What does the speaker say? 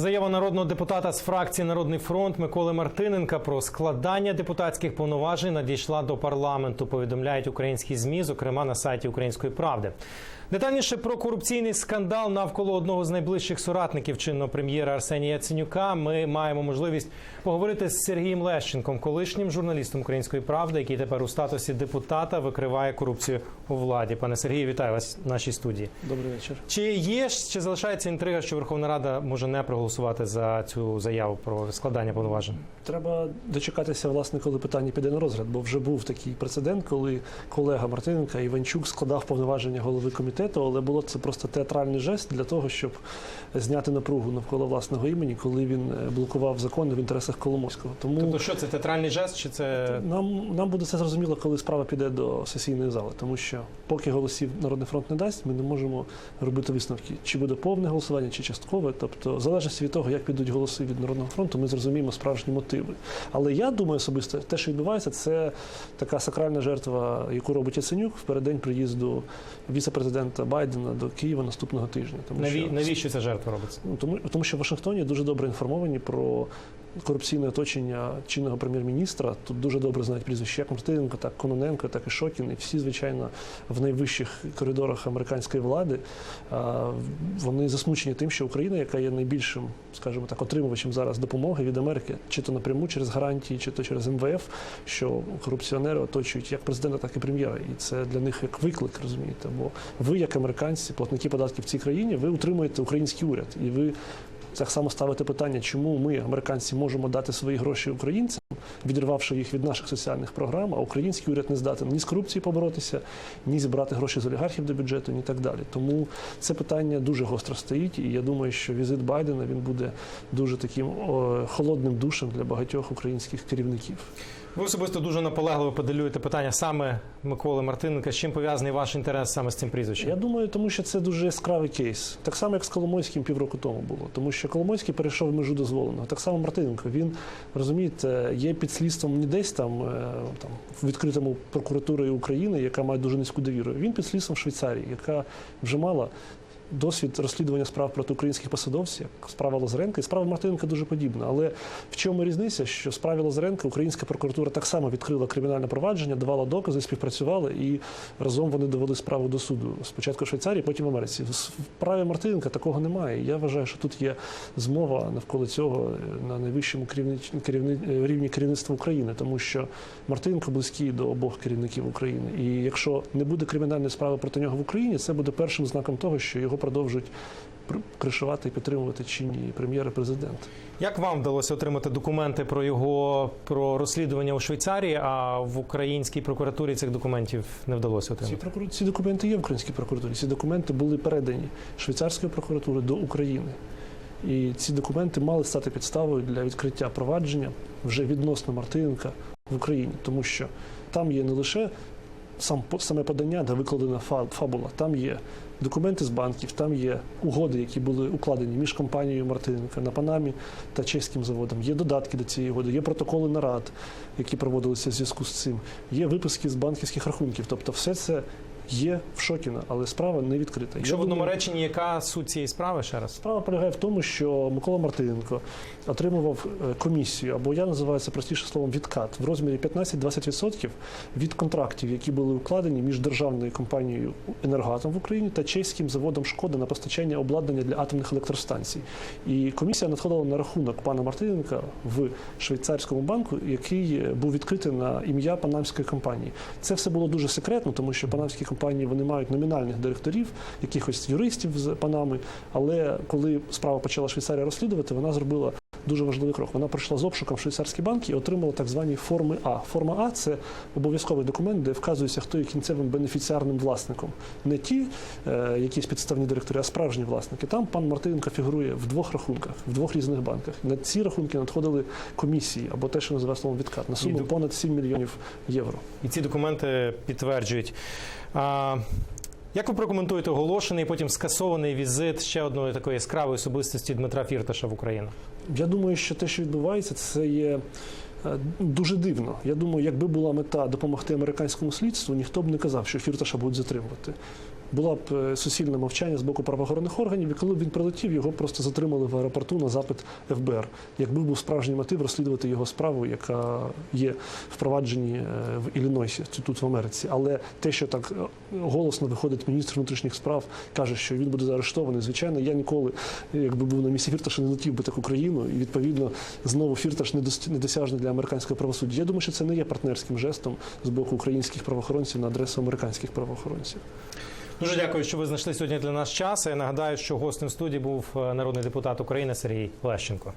Заява народного депутата з фракції Народний фронт Миколи Мартиненка про складання депутатських повноважень надійшла до парламенту. Повідомляють українські змі, зокрема на сайті Української правди. Детальніше про корупційний скандал навколо одного з найближчих соратників чинного прем'єра Арсенія Яценюка. Ми маємо можливість поговорити з Сергієм Лещенком, колишнім журналістом Української правди, який тепер у статусі депутата викриває корупцію у владі. Пане Сергію, вітаю вас в нашій студії. Добрий вечір. Чи є чи залишається інтрига, що Верховна Рада може не проголосувати за цю заяву про складання повноважень? Треба дочекатися, власне, коли питання піде на розгляд, бо вже був такий прецедент, коли колега Мартиненка Іванчук складав повноваження голови комітету, але було це просто театральний жест для того, щоб зняти напругу навколо власного імені, коли він е, блокував закони в інтересах Коломойського. Тому Тобто, що це театральний жест, чи це нам, нам буде це зрозуміло, коли справа піде до сесійної зали, тому що поки голосів Народний фронт не дасть, ми не можемо робити висновки, чи буде повне голосування, чи часткове. Тобто, в залежності від того, як підуть голоси від Народного фронту, ми зрозуміємо справжні мотиви. Але я думаю особисто, те, що відбувається, це така сакральна жертва, яку робить Яценюк в переддень приїзду віце-президента Байдена до Києва наступного тижня. Тому наві... що навіщо ця жертва робиться? Ну, тому, тому що в Вашингтоні дуже добре інформовані про корупційне оточення чинного прем'єр-міністра. Тут дуже добре знають прізвище як Мартиненко, так Кононенко, так і Шокін. І всі, звичайно, в найвищих коридорах американської влади вони засмучені тим, що Україна, яка є найбільшим, скажімо так, отримувачем зараз допомоги від Америки, чи то напряму через гарантії, чи то через МВФ, що корупціонери оточують як президента, так і прем'єра. І це для них як виклик, розумієте. Бо ви, як американці, платники податків в цій країні, ви утримуєте український уряд, і ви так само ставите питання, чому ми, американці, можемо дати свої гроші українцям, відірвавши їх від наших соціальних програм, а український уряд не здатен ні з корупцією поборотися, ні зібрати гроші з олігархів до бюджету, ні так далі. Тому це питання дуже гостро стоїть, і я думаю, що візит Байдена він буде дуже таким холодним душем для багатьох українських керівників. Ви особисто дуже наполегливо поделюєте питання саме Миколи Мартиненка. З чим пов'язаний ваш інтерес саме з цим прізвищем? Я думаю, тому що це дуже яскравий кейс. Так само, як з Коломойським півроку тому було. Тому що Коломойський перейшов межу дозволеного. Так само Мартиненко. Він розумієте, є під слідством не десь там, е, там в відкритому прокуратурою України, яка має дуже низьку довіру. Він під слідством Швейцарії, яка вже мала. Досвід розслідування справ проти українських посадовців, справа Лазаренка, і справа Мартиненка дуже подібна. Але в чому різниця? Що справі Лазаренка українська прокуратура так само відкрила кримінальне провадження, давала докази, співпрацювали, і разом вони довели справу до суду. Спочатку в Швейцарії, потім в Америці. В справі Мартиненка такого немає. Я вважаю, що тут є змова навколо цього на найвищому керівни... керівни... рівні керівництва України, тому що Мартиненко близький до обох керівників України. І якщо не буде кримінальної справи проти нього в Україні, це буде першим знаком того, що його продовжують пр- кришувати і підтримувати чинні прем'єр і президент. Як вам вдалося отримати документи про його про розслідування у Швейцарії, а в українській прокуратурі цих документів не вдалося Ці, отримати? прокур... ці документи є в українській прокуратурі. Ці документи були передані швейцарської прокуратури до України. І ці документи мали стати підставою для відкриття провадження вже відносно Мартиненка в Україні, тому що там є не лише сам саме подання, де викладена фа- фабула, там є документи з банків, там є угоди, які були укладені між компанією Мартиненка на Панамі та чеським заводом. Є додатки до цієї угоди, є протоколи нарад, які проводилися в зв'язку з цим. Є виписки з банківських рахунків. Тобто, все це є в Шокіна, але справа не відкрита. Якщо в одному реченні, яка суть цієї справи ще раз? Справа полягає в тому, що Микола Мартиненко отримував е, комісію, або я називаю це простіше словом відкат в розмірі 15-20% від контрактів, які були укладені між державною компанією Енергатом в Україні та чеським заводом Шкода на постачання обладнання для атомних електростанцій. І комісія надходила на рахунок пана Мартиненка в швейцарському банку, який е, був відкритий на ім'я панамської компанії. Це все було дуже секретно, тому що панамські компанії вони мають номінальних директорів, якихось юристів з Панами. Але коли справа почала Швейцарія розслідувати, вона зробила дуже важливий крок. Вона прийшла з обшуком в швейцарські банки і отримала так звані форми А. Форма А це обов'язковий документ, де вказується, хто є кінцевим бенефіціарним власником. Не ті е, якісь підставні директори, а справжні власники. Там пан Мартиненко фігурує в двох рахунках, в двох різних банках. На ці рахунки надходили комісії або те, що називає словом відкат, на суму І понад 7 мільйонів євро. І ці документи підтверджують. А, як ви прокоментуєте оголошений, потім скасований візит ще одної такої яскравої особистості Дмитра Фірташа в Україну? Я думаю, що те, що відбувається, це є е, дуже дивно. Я думаю, якби була мета допомогти американському слідству, ніхто б не казав, що Фірташа будуть затримувати. Було б е, суцільне мовчання з боку правоохоронних органів, і коли б він прилетів, його просто затримали в аеропорту на запит ФБР. Якби був справжній мотив розслідувати його справу, яка є впроваджені е, в Іллінойсі, тут в Америці. Але те, що так е, голосно виходить міністр внутрішніх справ, каже, що він буде заарештований. Звичайно, я ніколи, якби був на місці Фірташа, не летів би так Україну, і відповідно знову Фірташ недос- недосяжний для американського правосуддя. Я думаю, що це не є партнерським жестом з боку українських правоохоронців на адресу американських правоохоронців. Дуже дякую, що ви знайшли сьогодні для нас час. Я нагадаю, що гостем студії був е, народний депутат України Сергій Лещенко.